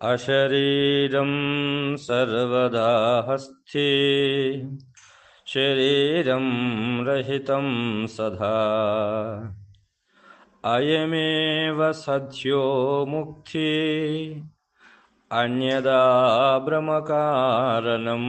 अशरीरं सर्वदा हस्ति शरीरं रहितं सदा अयमेव सद्यो मुक्ति अन्यदा బ్రహ్మకారణం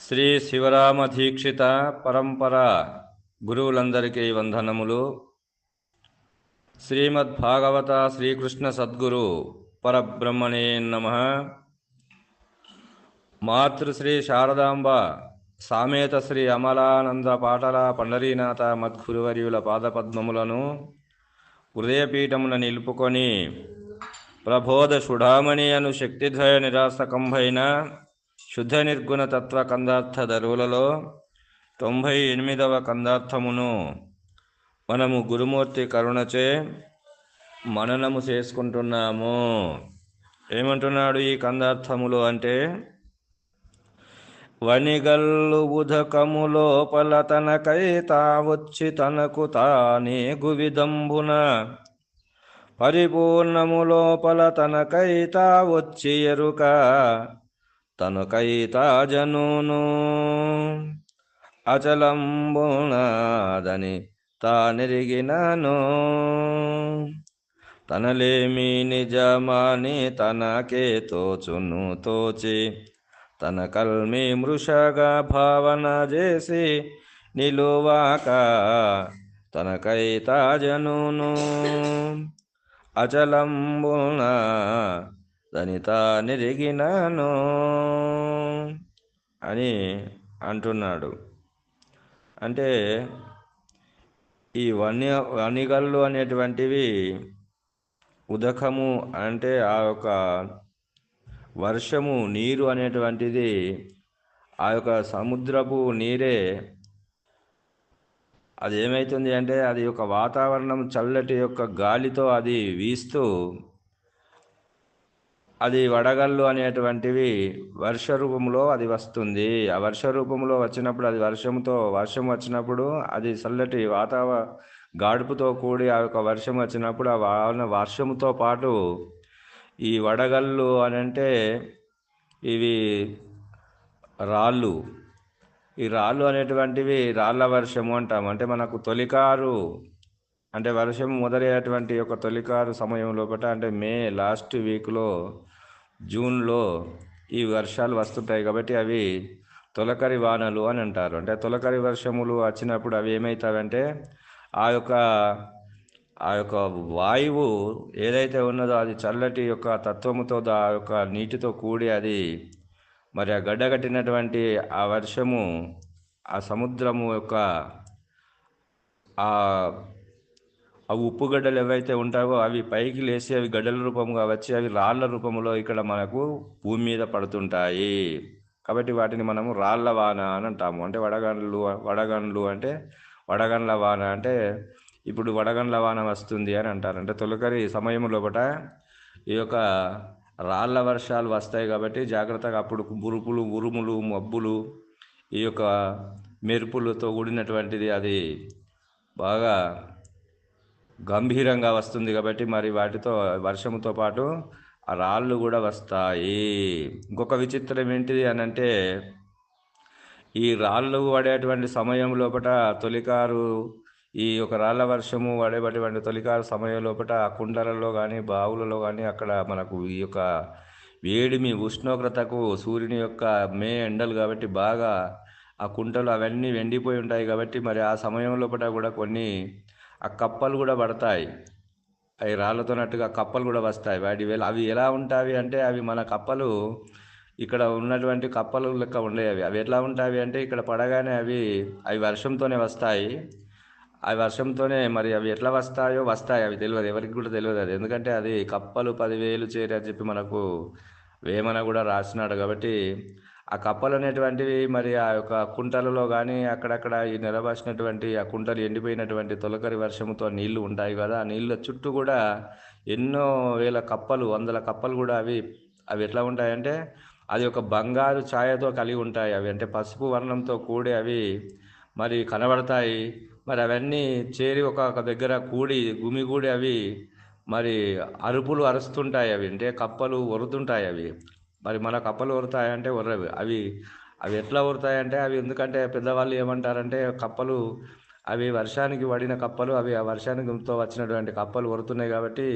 శ్రీ శివరామ దీక్షిత పరంపర గురువులందరికీ వందనములు శ్రీమద్భాగవత శ్రీకృష్ణ సద్గురు పరబ్రహ్మణే నమ. మాతృశ్రీ శారదాంబ సామేత శ్రీ అమలానంద పాటల పండరీనాథ మద్గురువర్యుల పాదపద్మములను హృదయపీఠమున నిలుపుకొని ప్రబోధ సుడామణి అను శక్తిద్వయ నిరాసకంభైన శుద్ధ నిర్గుణ తత్వ కందార్థ ధరువులలో తొంభై ఎనిమిదవ కందార్థమును మనము గురుమూర్తి కరుణచే మననము చేసుకుంటున్నాము. ఏమంటున్నాడు ఈ కందార్థములు అంటే వనిగల్లు ఉదకము లోపల తనకై తావొచ్చి తనకు తానే గువిదంబున. పరిపూర్ణము లోపల తనకై తావొచ్చి ఎరుక తనకై తాజనును. అచలంబునాదని తానెరిగినను. తనలేమి నిజమాని తనకే తోచును తోచి తన కల్మి మృషగా భావన చేసి నిలువాక తనకై తాజనును. అచలంబున దనిత నిరిగినను అని అంటున్నాడు. అంటే ఈ వన్య వనిగళ్ళు అనేటువంటివి ఉదకము అంటే ఆ యొక్క వర్షము నీరు అనేటువంటిది ఆ యొక్క సముద్రపు నీరే అది ఏమవుతుంది అంటే అది యొక్క వాతావరణం చల్లటి యొక్క గాలితో అది వీస్తూ అది వడగళ్ళు అనేటువంటివి వర్ష రూపంలో అది వస్తుంది. ఆ వర్ష రూపంలో వచ్చినప్పుడు అది వర్షంతో వర్షం వచ్చినప్పుడు అది చల్లటి వాతావ గాడుపుతో కూడి ఆ యొక్క వర్షం వచ్చినప్పుడు ఆ వాన వర్షంతో పాటు ఈ వడగళ్ళు అని అంటే ఇవి రాళ్ళు. ఈ రాళ్ళు అనేటువంటివి రాళ్ళ వర్షము అంటాం అంటే మనకు తొలికారు అంటే వర్షం మొదలయ్యేటువంటి ఒక తొలికారు సమయం లోపల అంటే మే లాస్ట్ వీక్లో జూన్లో ఈ వర్షాలు వస్తుంటాయి కాబట్టి అవి తొలకరి వానలు అని అంటారు. అంటే తొలకరి వర్షములు వచ్చినప్పుడు అవి ఏమవుతావంటే ఆ యొక్క ఆ యొక్క వాయువు ఏదైతే ఉన్నదో అది చల్లటి యొక్క తత్వముతో ఆ యొక్క నీటితో కూడి అది మరి ఆ గడ్డగట్టినటువంటి ఆ వర్షము ఆ సముద్రము యొక్క ఆ అవి ఉప్పు గడ్డలు ఏవైతే ఉంటావో అవి పైకి లేచి అవి గడ్డల రూపంగా వచ్చి అవి రాళ్ళ రూపంలో ఇక్కడ మనకు భూమి మీద పడుతుంటాయి. కాబట్టి వాటిని మనము రాళ్ళ వాన అని అంటాము. అంటే వడగండ్లు వడగండ్లు అంటే వడగండ్ల వాన అంటే ఇప్పుడు వడగండ్ల వాన వస్తుంది అని అంటారు. అంటే తొలకరి సమయం లోపల ఈ యొక్క రాళ్ళ వర్షాలు వస్తాయి కాబట్టి జాగ్రత్తగా అప్పుడు బురుపులు ఉరుములు మబ్బులు ఈ యొక్క మెరుపులతో కూడినటువంటిది అది బాగా గంభీరంగా వస్తుంది కాబట్టి మరి వాటితో వర్షంతో పాటు ఆ రాళ్ళు కూడా వస్తాయి. ఇంకొక విచిత్రం ఏంటిది అని అంటే ఈ రాళ్ళు పడేటువంటి సమయం లోపల తొలికారు ఈ యొక్క రాళ్ళ వర్షము పడేటువంటి తొలికారు సమయం లోపల ఆ కుండలలో కానీ బావులలో కానీ అక్కడ మనకు ఈ యొక్క వేడిమి ఉష్ణోగ్రతకు సూర్యుని యొక్క మే ఎండలు కాబట్టి బాగా ఆ కుంటలు అవన్నీ వెండిపోయి ఉంటాయి కాబట్టి మరి ఆ సమయం లోపల కూడా కొన్ని ఆ కప్పలు కూడా పడతాయి. అవి రాళ్ళతోనట్టుగా కప్పలు కూడా వస్తాయి. వాటి అవి ఎలా ఉంటాయి అంటే అవి మన కప్పలు ఇక్కడ ఉన్నటువంటి కప్పలు లెక్క ఉండేవి అవి. అవి ఎట్లా ఉంటాయి అంటే ఇక్కడ పడగానే అవి అవి వర్షంతోనే వస్తాయి. అవి వర్షంతోనే మరి అవి ఎట్లా వస్తాయో వస్తాయి. అవి తెలియదు. ఎవరికి కూడా తెలియదు అది. ఎందుకంటే అది కప్పలు పదివేలు చేరి అని చెప్పి మనకు వేమన కూడా రాసినాడు కాబట్టి ఆ కప్పలు అనేటువంటివి మరి ఆ యొక్క కుంటలలో కానీ అక్కడక్కడ ఈ నిలబసినటువంటి ఆ కుంటలు ఎండిపోయినటువంటి తొలకరి వర్షముతో నీళ్ళు ఉంటాయి కదా ఆ నీళ్ళ చుట్టూ కూడా ఎన్నో వేల కప్పలు వందల కప్పలు కూడా అవి అవి ఎట్లా ఉంటాయంటే అది ఒక బంగారు ఛాయతో కలిగి ఉంటాయి అవి. అంటే పసుపు వర్ణంతో కూడి అవి మరి కనబడతాయి. మరి అవన్నీ చేరి ఒక ఒక దగ్గర కూడి గుమిగూడి అవి మరి అరుపులు అరుస్తుంటాయి అవి. అంటే కప్పలు ఒరుతుంటాయి అవి. మరి మన కప్పలు ఒరుతాయంటే ఒర్రవి అవి అవి ఎట్లా ఒరుతాయంటే అవి ఎందుకంటే పెద్దవాళ్ళు ఏమంటారంటే కప్పలు అవి వర్షానికి పడిన కప్పలు అవి ఆ వర్షానికితో వచ్చినటువంటి కప్పలు ఒరుతున్నాయి కాబట్టి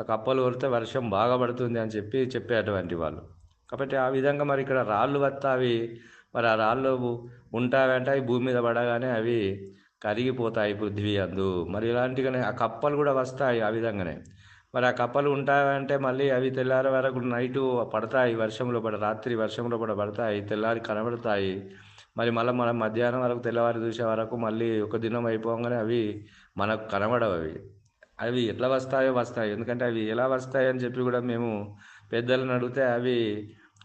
ఆ కప్పలు ఒరితే వర్షం బాగా పడుతుంది అని చెప్పి చెప్పేటువంటి వాళ్ళు. కాబట్టి ఆ విధంగా మరి ఇక్కడ రాళ్ళు వస్తా అవి మరి ఆ రాళ్ళు ఉంటావంటే అవి భూమి మీద పడగానే అవి కరిగిపోతాయి పృథ్వీ అందు. మరి ఇలాంటిగానే ఆ కప్పలు కూడా వస్తాయి ఆ విధంగానే. మరి ఆ కప్పలు ఉంటాయంటే మళ్ళీ అవి తెల్లారి వరకు నైటు పడతాయి వర్షంలో పడ రాత్రి వర్షంలో పడ పడతాయి తెల్లారి కనబడతాయి. మరి మళ్ళీ మనం మధ్యాహ్నం వరకు తెల్లవారి చూసే వరకు మళ్ళీ ఒక దినం అయిపోగానే అవి మనకు కనబడవు అవి. అవి ఎట్లా వస్తాయో వస్తాయి. ఎందుకంటే అవి ఎలా వస్తాయి అని చెప్పి కూడా మేము పెద్దలను అడిగితే అవి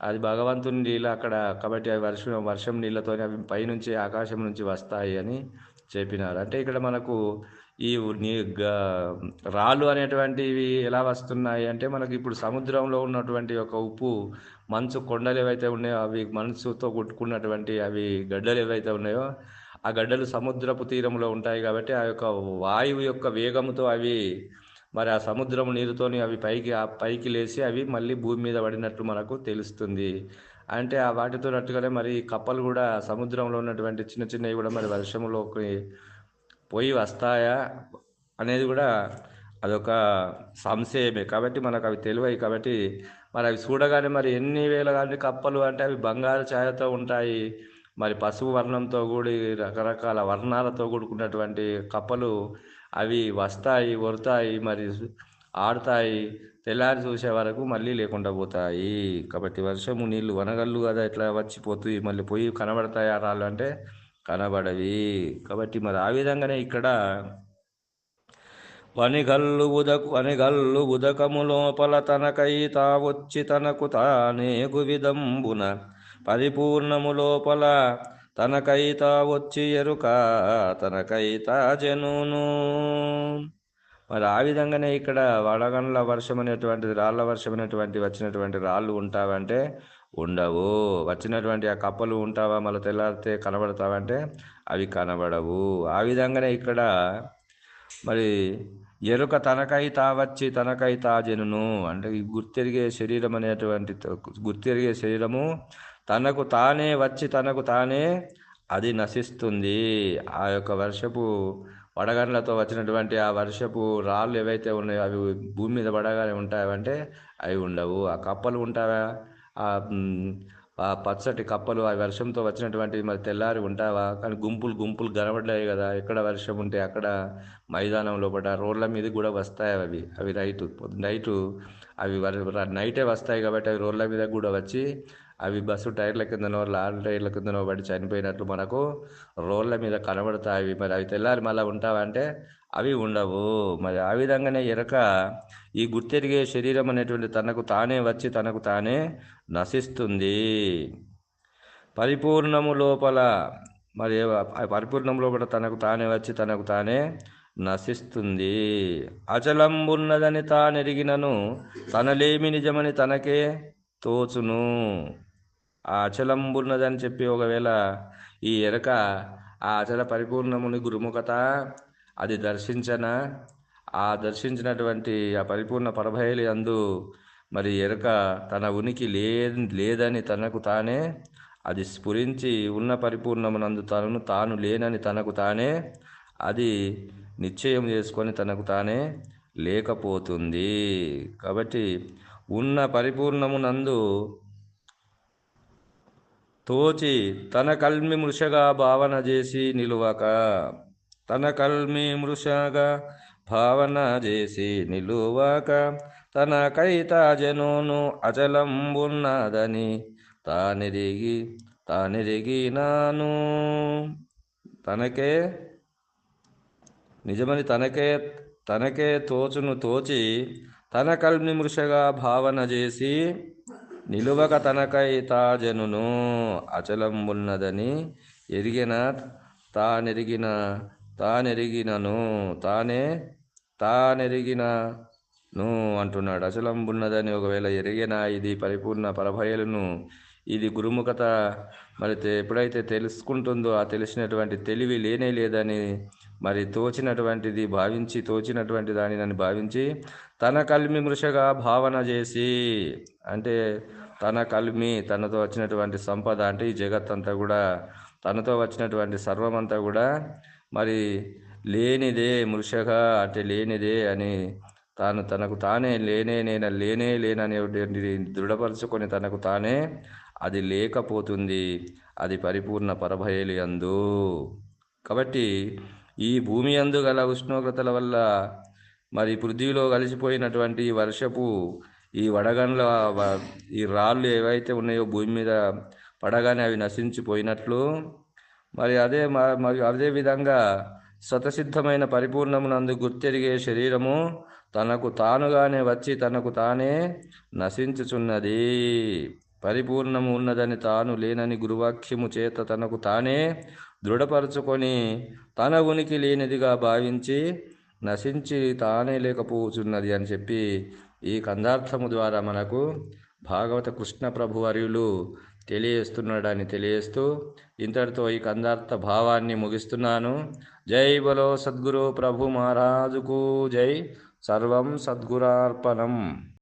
అది భగవంతుని నీళ్ళు అక్కడ కాబట్టి అవి వర్షం వర్షం నీళ్ళతోనే అవి పైనుంచి ఆకాశం నుంచి వస్తాయి అని చెప్పినారు. అంటే ఇక్కడ మనకు ఈ నీ రాళ్ళు అనేటువంటివి ఎలా వస్తున్నాయి అంటే మనకి ఇప్పుడు సముద్రంలో ఉన్నటువంటి ఒక ఉప్పు మంచు కొండలు ఏవైతే ఉన్నాయో అవి మనసుతో కొట్టుకున్నటువంటి అవి గడ్డలు ఏవైతే ఉన్నాయో ఆ గడ్డలు సముద్రపు తీరంలో ఉంటాయి కాబట్టి ఆ యొక్క వాయువు యొక్క వేగంతో అవి మరి ఆ సముద్రం నీరుతోని అవి పైకి ఆ పైకి లేచి అవి మళ్ళీ భూమి మీద పడినట్లు మనకు తెలుస్తుంది. అంటే ఆ వాటితో నట్టుగానే మరి కప్పలు కూడా సముద్రంలో ఉన్నటువంటి చిన్న చిన్నవి కూడా మరి వర్షంలోకి పోయి వస్తాయా అనేది కూడా అదొక సంశయమే. కాబట్టి మనకు అవి తెలివై. కాబట్టి మరి అవి చూడగానే మరి ఎన్ని వేల కానీ కప్పలు అంటే అవి బంగారు ఛాయతో ఉంటాయి. మరి పసుపు వర్ణంతో కూడి రకరకాల వర్ణాలతో కూడుకున్నటువంటి కప్పలు అవి వస్తాయి వరుతాయి మరి ఆడతాయి. తెల్లారి చూసే వరకు మళ్ళీ లేకుండా పోతాయి. కాబట్టి వర్షము నీళ్ళు వనగళ్ళు కదా ఇట్లా వచ్చిపోతాయి మళ్ళీ పోయి కనబడతాయి ఆ రాళ్ళు అంటే కనబడవి. కాబట్టి మరి ఆ విధంగానే ఇక్కడ వనిగల్లు ఉదకు వనిగల్లు ఉదకము లోపల తనకై తావొచ్చి తనకు తానేగు విధంబున పరిపూర్ణము లోపల తనకైతా వచ్చి ఎరుక తనకై తా జనును. మరి ఆ విధంగానే ఇక్కడ వడగండ్ల వర్షం అనేటువంటిది రాళ్ళ వర్షం అనేటువంటి వచ్చినటువంటి రాళ్ళు ఉంటావంటే ఉండవు. వచ్చినటువంటి ఆ కప్పలు ఉంటావా మళ్ళీ తెల్లారితే కనబడతావంటే అవి కనబడవు. ఆ విధంగానే ఇక్కడ మరి ఎరుక తనకై తా వచ్చి తనకై తాజెను అంటే ఈ గుర్తెరిగే శరీరం అనేటువంటి గుర్తెరిగే శరీరము తనకు తానే వచ్చి తనకు తానే అది నశిస్తుంది. ఆ యొక్క వర్షపు వడగండ్లతో వచ్చినటువంటి ఆ వర్షపు రాళ్ళు ఏవైతే ఉన్నాయో అవి భూమి మీద పడగానే ఉంటాయంటే అవి ఉండవు. ఆ కప్పలు ఉంటావా? పచ్చటి కప్పలు ఆ వర్షంతో వచ్చినటువంటి మరి తెల్లారి ఉంటావా? కానీ గుంపులు గుంపులు కనబడ్డాయి కదా. ఎక్కడ వర్షం ఉంటే అక్కడ మైదానం లోపల రోడ్ల మీద కూడా వస్తాయి అవి. అవి నైట్ నైటు అవి వర్- నైటే వస్తాయి కాబట్టి అవి రోడ్ల మీద కూడా వచ్చి అవి బస్సు టైర్ల కిందనో లారీ టైర్ల కిందనో పడి చనిపోయినట్లు మనకు రోడ్ల మీద కనబడతాయి. మరి అవి తెల్లారి మళ్ళీ ఉంటావంటే అవి ఉండవు. మరి ఆ విధంగానే ఎరక ఈ గుర్తెరిగే శరీరం అనేటువంటి తనకు తానే వచ్చి తనకు తానే నశిస్తుంది. పరిపూర్ణము లోపల మరి పరిపూర్ణము పరిపూర్ణం లోపల తనకు తానే వచ్చి తనకు తానే నశిస్తుంది. అచలంబున్నదని తానెరిగినను తనలేమి నిజమని తనకే తోచును. ఆ అచలంబున్నదని చెప్పి ఒకవేళ ఈ ఎరక ఆ అచల పరిపూర్ణముని గురుముఖత అది దర్శించన? ఆ దర్శించినటువంటి ఆ పరిపూర్ణ పరభయలి అందు మరి ఎరక తన ఉనికి లే లేదని తనకు తానే అది స్ఫురించి ఉన్న పరిపూర్ణమునందు తనను తాను లేనని తనకు తానే అది నిశ్చయం చేసుకొని తనకు తానే లేకపోతుంది. కాబట్టి ఉన్న పరిపూర్ణమునందు తోచి తన కల్మి మృషగా భావన చేసి నిలువక తన కల్మి మృషగా భావన చేసి నిలువక తన కైత అచలంబున్నదని తానెరిగి తానిరిగినాను. తనకే నిజమని తనకే తనకే తోచును తోచి తన కల్మి మృషగా భావన చేసి నిలువక తనకై తాజనును అచలంబున్నదని ఎరిగిన తానెరిగిన తానెరిగినను తానే తానెరిగినను అంటున్నాడు. అచలంబున్నదని ఒకవేళ ఎరిగిన ఇది పరిపూర్ణ పరభయలను. ఇది గురుముఖత. మరి ఎప్పుడైతే తెలుసుకుంటుందో ఆ తెలిసినటువంటి తెలివి లేనే లేదని మరి తోచినటువంటిది భావించి తోచినటువంటి దానిని భావించి తన కల్మి మృషగా భావన చేసి అంటే తన కల్మి తనతో వచ్చినటువంటి సంపద అంటే ఈ జగత్తంతా కూడా తనతో వచ్చినటువంటి సర్వమంతా కూడా మరి లేనిదే మృషగా అంటే లేనిదే అని తాను తనకు తానే లేనే నేను లేనే లేననేటువంటి దృఢపరుచుకొని తనకు తానే అది లేకపోతుంది అది పరిపూర్ణ పరభయలి అందు కాబట్టి ఈ భూమి అందు గల ఉష్ణోగ్రతల వల్ల మరి పృథ్వీలో కలిసిపోయినటువంటి వర్షపు ఈ వడగండ్ల ఈ రాళ్ళు ఏవైతే ఉన్నాయో భూమి మీద పడగానే అవి నశించిపోయినట్లు మరి అదే మ- మరి అదే విధంగా స్వతసిద్ధమైన పరిపూర్ణమునందు గుర్తెరిగే శరీరము తనకు తానుగానే వచ్చి తనకు తానే నశించుచున్నది. పరిపూర్ణము ఉన్నదని తాను లేనని గురువాక్యము చేత తనకు తానే దృఢపరుచుకొని తన ఉనికి లేనిదిగా భావించి నశించి తానే లేకపోతున్నది అని చెప్పి ఈ కందార్థము ద్వారా మనకు భాగవత కృష్ణ ప్రభు వర్యులు తెలియజేస్తున్నాడని తెలియజేస్తూ ఇంతటితో ఈ కందార్థ భావాన్ని ముగిస్తున్నాను. జై బలో సద్గురు ప్రభు మహారాజుకు జై. సర్వం సద్గురార్పణం.